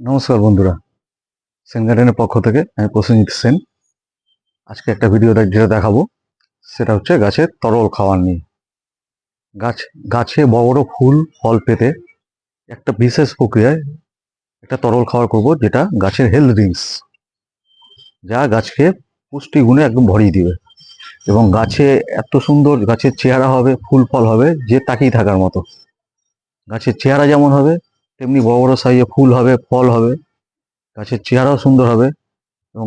নমস্কার বন্ধুরা। সেন গার্ডেনের পক্ষ থেকে আমি প্রসেনজিৎ সেন। আজকে একটা ভিডিও যেটা দেখাবো, সেটা হচ্ছে গাছের তরল খাওয়ার নিয়ে। গাছ, গাছে বড় বড় ফুল, ফল পেতে একটা বিশেষ প্রক্রিয়ায় একটা তরল খাবার করব, যেটা গাছের হেলথ ড্রিঙ্কস যা গাছকে পুষ্টি গুণে একদম ভরিয়ে দিবে। এবং গাছে এত সুন্দর গাছের চেহারা হবে, ফুল ফল হবে, যে তাকিয়ে থাকার মতো। গাছের চেহারা যেমন হবে তেমনি বড় বড় সাইজে ফুল হবে, ফল হবে, গাছের চেহারাও সুন্দর হবে এবং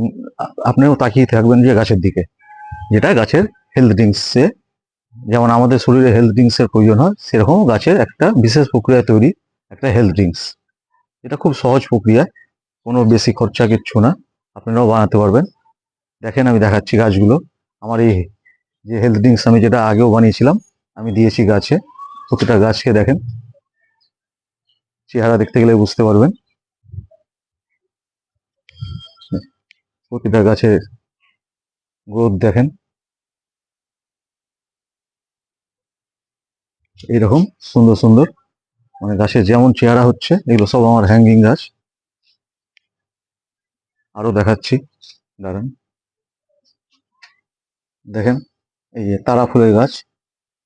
আপনিও তাকিয়ে থাকবেন যে গাছের দিকে। যেটা গাছের হেলথ ড্রিঙ্কসে যেমন আমাদের শরীরে হেলথ ড্রিঙ্কসের প্রয়োজন হয়, সেরকম গাছের একটা বিশেষ প্রক্রিয়া তৈরি, একটা হেলথ ড্রিঙ্কস এটা খুব সহজ প্রক্রিয়া, কোনো বেশি খরচা কিচ্ছু না, আপনারাও বানাতে পারবেন। দেখেন আমি দেখাচ্ছি গাছগুলো। আমার এই যে হেলথ ড্রিঙ্কস আমি যেটা আগেও বানিয়েছিলাম, আমি দিয়েছি গাছে, প্রতিটা গাছকে দেখেন। চেহারা দেখতে গেলে বুঝতে পারবেন। প্রতিটা গাছের গ্রোথ দেখেন। এইরকম সুন্দর সুন্দর। মানে গাছের যেমন চেহারা হচ্ছে, এগুলো সব আমার হ্যাঙ্গিং গাছ। আরও দেখাচ্ছি, দাঁড়ান। দেখেন, এই তারা ফুলের গাছ,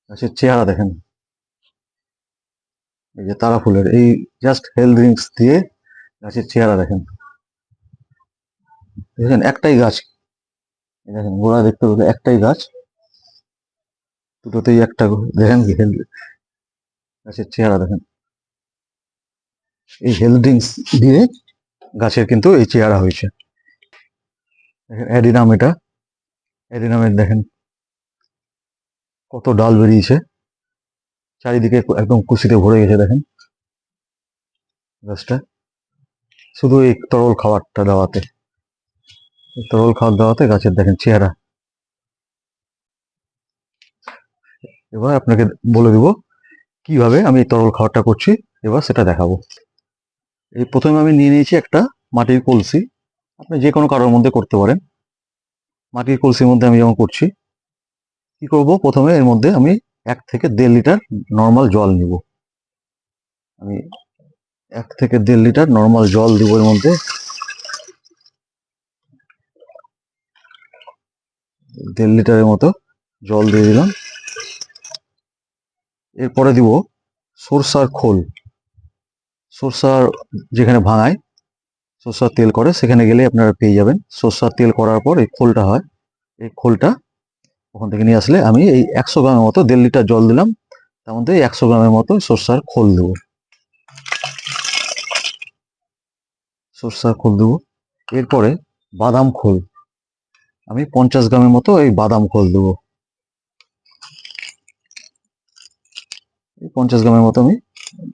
গাছের চেহারা দেখেন। এই যে তারা ফুলের, এই জাস্ট হেলথ ড্রিঙ্কস দিয়ে গাছের চেহারা দেখেন। দেখেন একটাই গাছ। দেখেন গোড়া দেখতে পেলে একটাই গাছ। দুটোতেই একটা দেখেন কি হেলথ গাছের চেহারা দেখেন। এই হেলথ ড্রিঙ্কস দিয়ে গাছের কিন্তু এই চেহারা হয়েছে। দেখেন অ্যাডিনাম এটা। অ্যাডিনামের দেখেন কত ডাল বেরিয়েছে। চারিদিকে একদম কুশিতে ভরে গেছে, দেখেন। গাছটা। শুধু এই তরল খাবারটা দেওয়াতে। তরল খাবার দেওয়াতে গাছের, দেখেন, চেহারা। এবার আপনাকে বলে দিব কীভাবে আমি তরল খাবারটা করছি। এবার সেটা দেখাবো। এই প্রথমে আমি নিয়ে নিয়েছি একটা মাটির কলসি। আপনি যে কোনো কারোর মধ্যে করতে পারেন। মাটির কলসির মধ্যে আমি যেমন করছি, কি করব? প্রথমে এর মধ্যে আমি এক থেকে দেড় লিটার নর্মাল জল নিব। আমি এক থেকে দেড় লিটার নর্মাল জল দিব এর মধ্যে। দেড় লিটারের মতো জল দিয়ে দিলাম। এরপরে দিব সরষার খোল। সরষার যেখানে ভাঙায়, সরষার তেল করে, সেখানে গেলে আপনারা পেয়ে যাবেন। সরষার তেল করার পর এই খোলটা হয়। এই খোলটা ওখান থেকে নিয়ে আসলে আমি এই একশো গ্রামের মতো দেড় লিটার জল দিলাম। তার মধ্যে একশো গ্রামের মতো সরষার খোল দেবো। সরষার খোল দেবো। এরপরে বাদাম খোল। আমি পঞ্চাশ গ্রামের মতো এই বাদাম খোল দেবো। পঞ্চাশ গ্রামের মতো আমি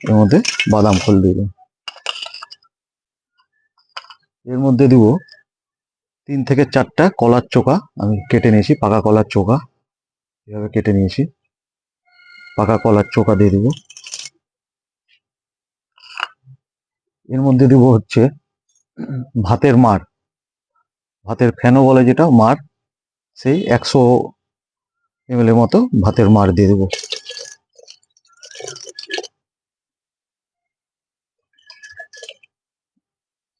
এর মধ্যে বাদাম খোল দিব। এর মধ্যে দিব তিন থেকে চারটা কলার চোকা আমি কেটে নিয়েছি, পাকা কলার চোকা এভাবে কেটে নিয়েছি। পাকা কলার চোকা দিয়ে দিব। এর মধ্যে দিব হচ্ছে ভাতের মার। ভাতের ফেনো বলে যেটা, মার। সেই একশো এমএল এর মতো ভাতের মার দিয়ে দেবো।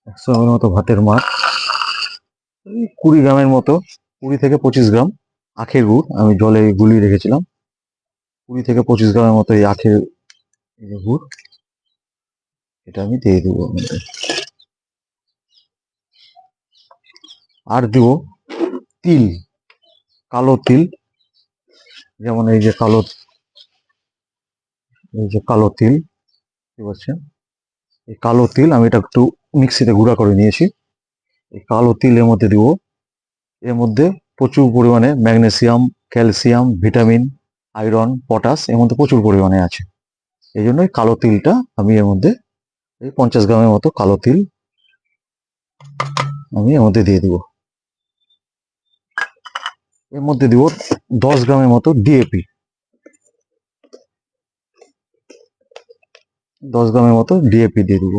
একশো এমএল মতো ভাতের মার। কুড়ি গ্রামের মতো, কুড়ি থেকে পঁচিশ গ্রাম আখের গুড় আমি জলে গুলিয়ে রেখেছিলাম। কুড়ি থেকে পঁচিশ গ্রামের মতো এই আখের গুড়, এটা আমি দিয়ে দেবো আর দিব তিল, কালো তিল, যেমন এই যে কালো, এই যে কালো তিল কি পাচ্ছেন? এই কালো তিল আমি এটা একটু মিক্সিতে গুঁড়া করে নিয়েছি। এই কালো তিল এর মধ্যে দিব। এর মধ্যে প্রচুর পরিমাণে magnesium, calcium, vitamin, iron, potash এর মধ্যে প্রচুর পরিমাণে আছে। এই জন্য কালো তিলটা আমি এর মধ্যে এই পঞ্চাশ গ্রামের মতো কালো তিল আমি এর মধ্যে দিয়ে দিব। এর মধ্যে দিব দশ গ্রামের মতো ডিএপি দশ গ্রামের মতো ডিএপি দিয়ে দিব।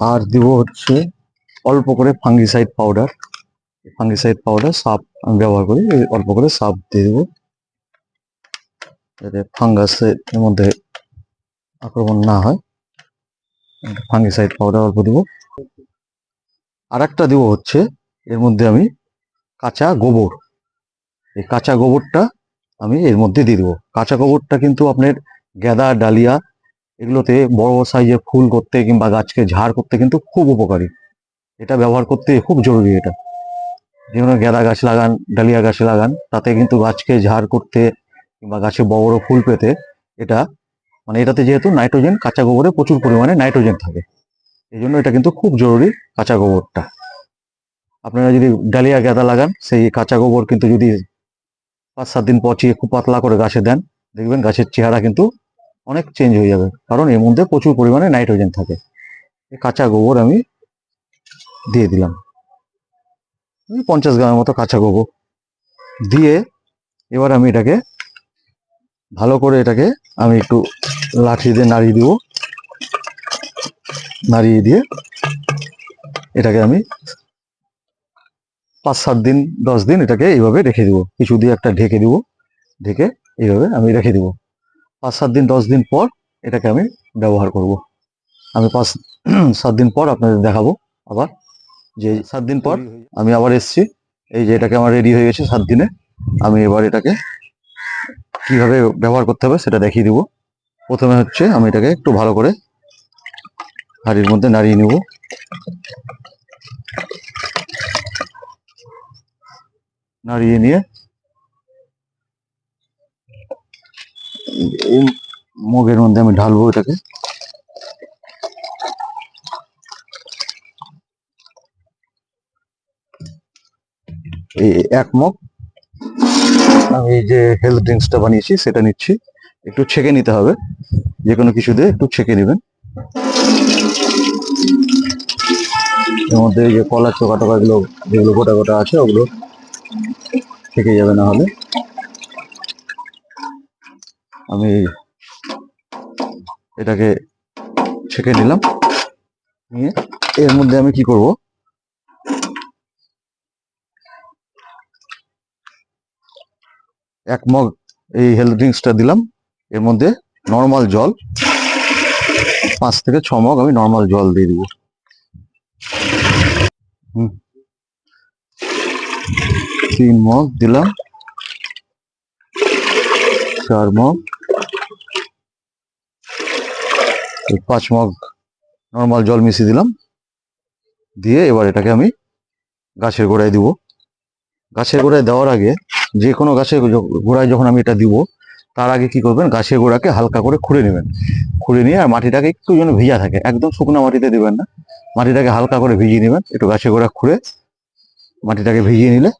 আর দিব হচ্ছে অল্প করে ফাঙ্গিসাইড পাউডার ফাঙ্গিসাইড পাউডার সাপ আমি ব্যবহার করি অল্প করে সাপ দিয়ে দেবো। যাতে ফাঙ্গাসের মধ্যে আক্রমণ না হয়। ফাঙ্গিসাইড পাউডার অল্প দিব। আর একটা দিব হচ্ছে, এর মধ্যে আমি কাঁচা গোবর। এই কাঁচা গোবরটা আমি এর মধ্যে দিয়ে দেবো। কাঁচা গোবরটা কিন্তু আপনার গেঁদা, ডালিয়া এগুলোতে বড় বড় সাইজের ফুল করতে কিংবা গাছকে ঝাড় করতে কিন্তু খুব উপকারী। এটা ব্যবহার করতে খুব জরুরি এটা। যেমন গেঁদা গাছ লাগান, ডালিয়া গাছ লাগান, তাতে কিন্তু গাছকে ঝাড় করতে কিংবা গাছে বড় বড় ফুল পেতে এটা মানে এটাতে যেহেতু নাইট্রোজেন কাঁচা গোবরে প্রচুর পরিমাণে নাইট্রোজেন থাকে। এই জন্য এটা কিন্তু খুব জরুরি কাঁচা গোবরটা। আপনারা যদি ডালিয়া গেঁদা লাগান, সেই কাঁচা গোবর কিন্তু যদি পাঁচ সাত দিন পচিয়ে খুব পাতলা করে গাছে দেন, দেখবেন গাছের চেহারা কিন্তু অনেক চেঞ্জ হয়ে যাবে। কারণ এর মধ্যে প্রচুর পরিমাণে নাইট্রোজেন থাকে। কাঁচা গোবর আমি দিয়ে দিলাম। পঞ্চাশ গ্রামের মতো কাঁচা গোবর। দিয়ে এবার আমি এটাকে ভালো করে এটাকে আমি একটু লাঠি দিয়ে নাড়িয়ে দিব। নাড়িয়ে দিয়ে এটাকে আমি পাঁচ সাত দিন, দশ দিন এটাকে এইভাবে রেখে দিব। কিছু দিয়ে একটা ঢেকে দিব। ঢেকে এইভাবে আমি রেখে দিব। পাঁচ সাত দিন, দশ দিন পর এটাকে আমি ব্যবহার করব। আমি পাঁচ, সাত দিন পর আপনাদের দেখাবো আবার যে সাত দিন পর আমি আবার এসছি। এই যে এটাকে আমার রেডি হয়ে গেছে সাত দিনে। আমি এবার এটাকে কীভাবে ব্যবহার করতে হবে সেটা দেখিয়ে দিব। প্রথমে হচ্ছে আমি এটাকে একটু ভালো করে হাড়ির মধ্যে নাড়িয়ে নিব। নাড়িয়ে নিয়ে এই মগের মধ্যে আমি ঢালবো এটাকে। এই এক মগ। আমি যে হেলথ ড্রিঙ্কসটা বানিয়েছি, সেটা নিচ্ছি। একটু ছেঁকে নিতে হবে। যে কোনো কিছু দিয়ে একটু ছেঁকে নেবেন। এর মধ্যে যে কলার চোকা টোকা গুলো যেগুলো গোটা গোটা আছে, ওগুলো থেকে যাবে না হলে। আমি এটাকে ছেঁকে নিলাম। নিয়ে এর মধ্যে আমি কি করব? এক মগ এই হেলথ ড্রিঙ্কসটা দিলাম। এর মধ্যে নর্মাল জল, পাঁচ থেকে ছ মগ আমি নর্মাল জল দিয়ে দিব। তিন মগ দিলাম। চার মগ এই পাঁচ মগ নর্মাল জল মিশিয়ে দিলাম। দিয়ে এবার এটাকে আমি গাছের গোড়ায় দিব। গাছের গোড়ায় দেওয়ার আগে যে কোনো গাছের গোড়ায় যখন আমি এটা দিব, তার আগে কি করবেন? গাছের গোড়াকে হালকা করে খুঁড়ে নেবেন। খুঁড়ে নিয়ে আর মাটিটাকে একটু যেন ভিজা থাকে। একদম শুকনো মাটিতে দিবেন না। মাটিটাকে হালকা করে ভিজিয়ে নেবেন। একটু গাছের গোড়া খুঁড়ে মাটিটাকে ভিজিয়ে নিলে,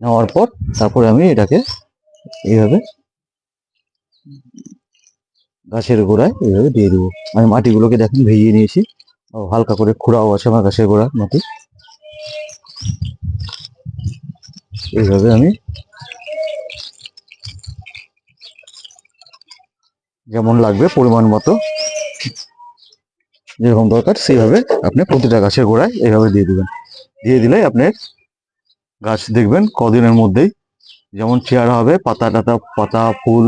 নেওয়ার পর তারপরে আমি এটাকে এইভাবে গাছের গোড়ায়, এইভাবে দিয়ে দেবো। আমি মাটিগুলোকে দেখেন ভেজিয়ে নিয়েছি। হালকা করে খুঁড়াও আছে আমার গাছের গোড়া, মাটি। এইভাবে আমি যেমন লাগবে, পরিমাণ মতো যেরকম দরকার, সেইভাবে আপনি প্রতিটা গাছের গোড়ায় এইভাবে দিয়ে দেবেন। দিয়ে দিলে আপনার গাছ দেখবেন, কদিনের মধ্যেই যেমন চেয়ারা হবে পাতা টাতা পাতা, ফুল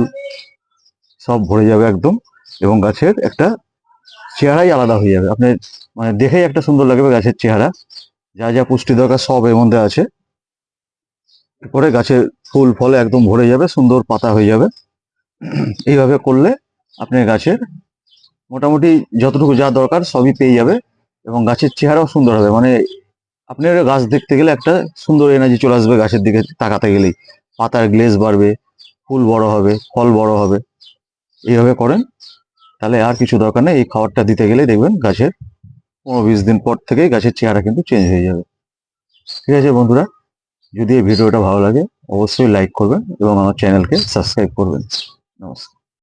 সব ভরে যাবে একদম এবং গাছের একটা চেহারাই আলাদা হয়ে যাবে। আপনার মানে দেখেই একটা সুন্দর লাগবে গাছের চেহারা। যা যা পুষ্টি দরকার সব এর মধ্যে আছে। পরে গাছের ফুল ফলে একদম ভরে যাবে, সুন্দর পাতা হয়ে যাবে। এইভাবে করলে আপনার গাছের মোটামুটি যতটুকু যা দরকার সবই পেয়ে যাবে এবং গাছের চেহারাও সুন্দর হবে। মানে আপনার গাছ দেখতে গেলে একটা সুন্দর এনার্জি চলে আসবে গাছের দিকে তাকাতে গেলেই। পাতার গ্লেজ বাড়বে, ফুল বড় হবে, ফল বড় হবে। এইভাবে করেন। তাহলে আর কিছু দরকার নেই। এই খাবারটা দিতে গেলে দেখবেন গাছের পনেরো বিশ দিন পর থেকেই গাছের চেহারা কিন্তু চেঞ্জ হয়ে যাবে। ঠিক আছে বন্ধুরা, যদি এই ভিডিওটা ভালো লাগে, অবশ্যই লাইক করবেন এবং আমার চ্যানেলকে সাবস্ক্রাইব করবেন। নমস্কার।